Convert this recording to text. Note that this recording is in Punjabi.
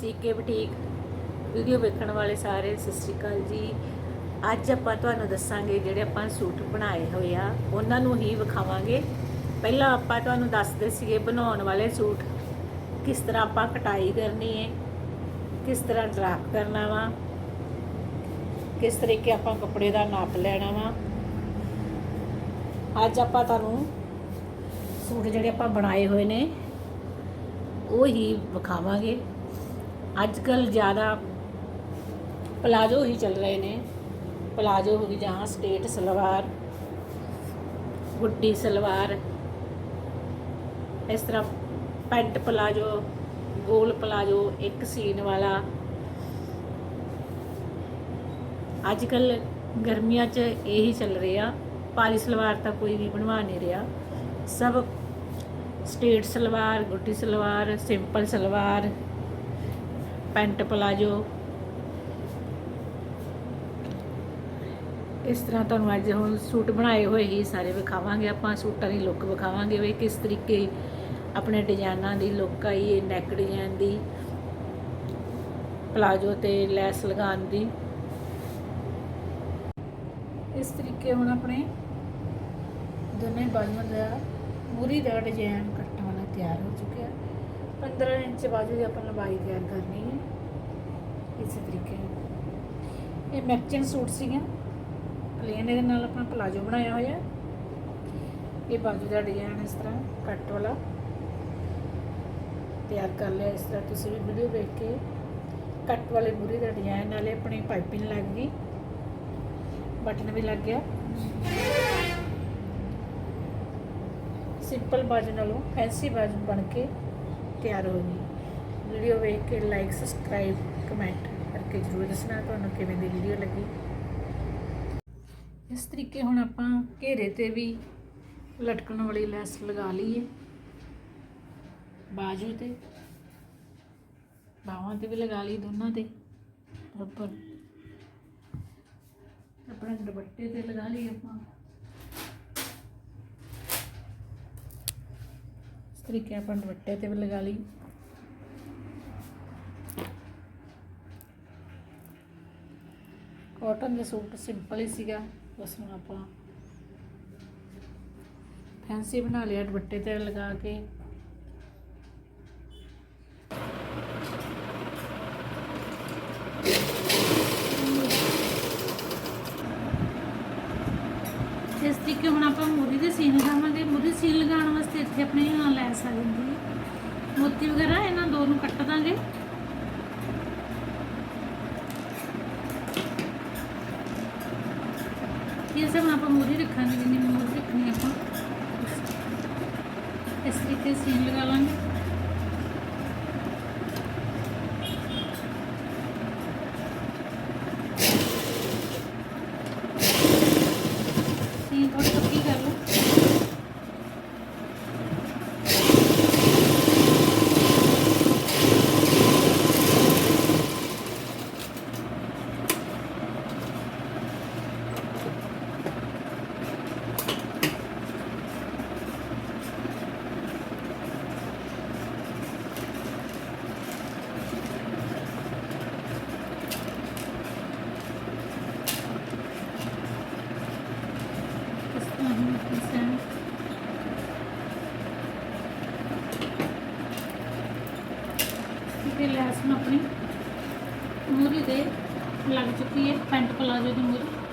ਸੀਕੇ ਬੁਟੀਕ ਵੀਡੀਓ ਵੇਖਣ ਵਾਲੇ ਸਾਰੇ, ਸਤਿ ਸ਼੍ਰੀ ਅਕਾਲ ਜੀ। ਅੱਜ ਆਪਾਂ ਤੁਹਾਨੂੰ ਦੱਸਾਂਗੇ ਜਿਹੜੇ ਆਪਾਂ ਸੂਟ ਬਣਾਏ ਹੋਏ ਆ, ਉਹਨਾਂ ਨੂੰ ਹੀ ਵਿਖਾਵਾਂਗੇ। ਪਹਿਲਾਂ ਆਪਾਂ ਤੁਹਾਨੂੰ ਦੱਸਦੇ ਸੀਗੇ ਬਣਾਉਣ ਵਾਲੇ ਸੂਟ, ਕਿਸ ਤਰ੍ਹਾਂ ਆਪਾਂ ਕਟਾਈ ਕਰਨੀ ਹੈ ਕਿਸ ਤਰ੍ਹਾਂ ਡਰਾਫਟ ਕਰਨਾ ਵਾ, ਕਿਸ ਤਰੀਕੇ ਆਪਾਂ ਕੱਪੜੇ ਦਾ ਨਾਪ ਲੈਣਾ ਵਾ। ਅੱਜ ਆਪਾਂ ਤੁਹਾਨੂੰ ਸੂਟ ਜਿਹੜੇ ਆਪਾਂ ਬਣਾਏ ਹੋਏ ਨੇ, ਉਹ ਹੀ ਵਿਖਾਵਾਂਗੇ। ਅੱਜ ਕੱਲ ਜ਼ਿਆਦਾ ਪਲਾਜੋ ਹੀ ਚੱਲ ਰਹੇ ਨੇ। ਪਲਾਜੋ ਹੋ ਗਈ ਜਾਂ ਸਟੇਟ ਸਲਵਾਰ, ਗੁੱਡੀ ਸਲਵਾਰ। ਇਸ ਤਰ੍ਹਾਂ ਪੈਂਟ ਪਲਾਜੋ, ਗੋਲ ਪਲਾਜੋ, ਇੱਕ ਸੀਨ ਵਾਲਾ। ਅੱਜ ਕੱਲ ਗਰਮੀਆਂ 'ਚ ਇਹੀ ਚੱਲ ਰਿਹਾ ਪਾਲੀ ਸਲਵਾਰ ਤਾਂ ਕੋਈ ਵੀ ਬਣਵਾ ਨਹੀਂ ਰਿਹਾ। ਸਭ ਸਟੇਟ ਸਲਵਾਰ, ਗੁੱਡੀ salwar, simple salwar. Pant palazzo. ਇਸ ਤਰ੍ਹਾਂ ਤੁਹਾਨੂੰ ਅੱਜ ਹੁਣ ਸੂਟ ਬਣਾਏ ਹੋਏ ਹੀ ਸਾਰੇ ਵਿਖਾਵਾਂਗੇ ਆਪਾਂ, ਸੂਟਾਂ ਦੀ ਲੁੱਕ ਵਿਖਾਵਾਂਗੇ ਵੀ ਕਿਸ ਤਰੀਕੇ ਆਪਣੇ ਡਿਜ਼ਾਈਨਾਂ ਦੀ ਲੁੱਕ ਆਈ ਹੈ ਨੈਕ ਡਿਜ਼ਾਈਨ ਦੀ, ਪਲਾਜੋ ਤੇ ਲੈਸ ਲਗਾਉਣ ਦੀ। ਇਸ ਤਰੀਕੇ ਹੁਣ ਆਪਣੇ ਦੋਨੇ ਬਾਜੂਆਂ ਦਾ ਮੂਰੀ ਦਾ ਡਿਜ਼ਾਈਨ ਕੱਟਣ ਤਿਆਰ ਹੋ ਚੁੱਕਿਆ 15 ਇੰਚ ਬਾਜੂ ਦੀ ਆਪਾਂ ਲੰਬਾਈ ਤਿਆਰ ਕਰਨੀ ਹੈ। ਇਸੇ ਤਰੀਕੇ ਇਹ ਮੈਚਿੰਗ ਸੂਟ ਸੀਗਾ ਪਲੇਨ ਇਹਦੇ ਨਾਲ ਆਪਣਾ ਪਲਾਜੋ ਬਣਾਇਆ ਹੋਇਆ ਇਹ ਬਾਜੂ ਦਾ ਡਿਜ਼ਾਈਨ ਇਸ ਤਰ੍ਹਾਂ ਕੱਟ ਵਾਲਾ। ਤਿਆਰ ਕਰ ਲਿਆ ਇਸ ਤਰ੍ਹਾਂ। ਤੁਸੀਂ ਵੀ ਵੀਡੀਓ ਦੇਖ ਕੇ ਕੱਟ ਵਾਲੇ ਮੂਰੀ ਦਾ ਡਿਜ਼ਾਈਨ ਨਾਲੇ ਆਪਣੀ ਪਾਈਪਿੰਗ ਲੱਗ ਗਈ। ਬਟਨ ਵੀ ਲੱਗ ਗਿਆ। ਸਿੰਪਲ ਬਾਜੂ ਨਾਲੋਂ ਫੈਂਸੀ ਬਾਜੂ ਬਣ ਕੇ ਤਿਆਰ ਹੋ ਗਈ। ਵੀਡੀਓ ਵੇਖ ਕੇ ਲਾਈਕ ਸਬਸਕ੍ਰਾਈਬ ਕਮੈਂਟ ਕਰਕੇ ਜਰੂਰ ਦੱਸਣਾ ਤੁਹਾਨੂੰ ਕਿਵੇਂ ਦੀ ਵੀਡੀਓ ਲੱਗੀ। ਇਸ ਤਰੀਕੇ ਹੁਣ ਆਪਾਂ ਘੇਰੇ ਤੇ ਵੀ ਲਟਕਣ ਵਾਲੀ ਲੈਸ ਲਗਾ ਲਈਏ। ਬਾਜੂ ਤੇ, ਬਾਹਾਂ ਤੇ ਵੀ ਲਗਾ ਲਈ ਦੋਨਾਂ ਤੇ ਬਰਾਬਰ ਆਪਣਾ ਦੁਪੱਟੇ ਤੇ ਲਗਾ ਲਈ ਆਪਾਂ। ਇਸ ਤਰੀਕੇ ਆਪਾਂ ਦੁਪੱਟੇ ਤੇ ਵੀ ਲਗਾ ਲਈ। ਕਾਟਨ ਦੇ ਸੂਟ ਸਿੰਪਲ ਹੀ ਸੀਗਾ। ਬਸ ਹੁਣ ਆਪਾਂ ਫੈਂਸੀ ਬਣਾ ਲਿਆ ਦੁਪੱਟੇ ਤੇ ਲਗਾ ਕੇ। ਇਸ ਤਰੀਕੇ ਹੁਣ ਆਪਾਂ ਮੂਰੀ ਦੇ ਸੀਨ ਲਗਾਵਾਂਗੇ ਮੂਰੀ ਸੀਨ ਲਗਾਉਣ ਵਾਸਤੇ ਇੱਥੇ ਆਪਣੇ ਨਾਲ ਲੈਸ ਆ ਜਾਂਦੀ ਹੈ। ਮੋਤੀ ਵਗੈਰਾ ਇਹਨਾਂ ਦੋ ਨੂੰ ਕੱਟ ਦਾਂਗੇ। ਇਹ ਸਭ ਆਪਾਂ ਮੂਰੀ ਰੱਖਾਂਗੇ ਜਿੰਨੀ ਮੂਰੀ ਰੱਖਣੀ ਆਪਾਂ। ਇਸ ਤਰੀਕੇ ਸੀਨ ਲਗਾ ਲਾਂਗੇ ਸੀਨ ਥੋੜੀ ਪੱਕੀ ਕਰ ਲਓ ਇਸ ਤਰ੍ਹਾਂ ਹੀ ਇਸ ਤਰ੍ਹਾਂ ਤੇ ਲੈਸ ਨੂੰ ਆਪਣੀ ਮੂਰੀ ਦੇ ਲੱਗ ਚੁੱਕੀ ਹੈ ਪੈਂਟ ਪਲਾਜੋ ਦੀ ਮੂਰੀ।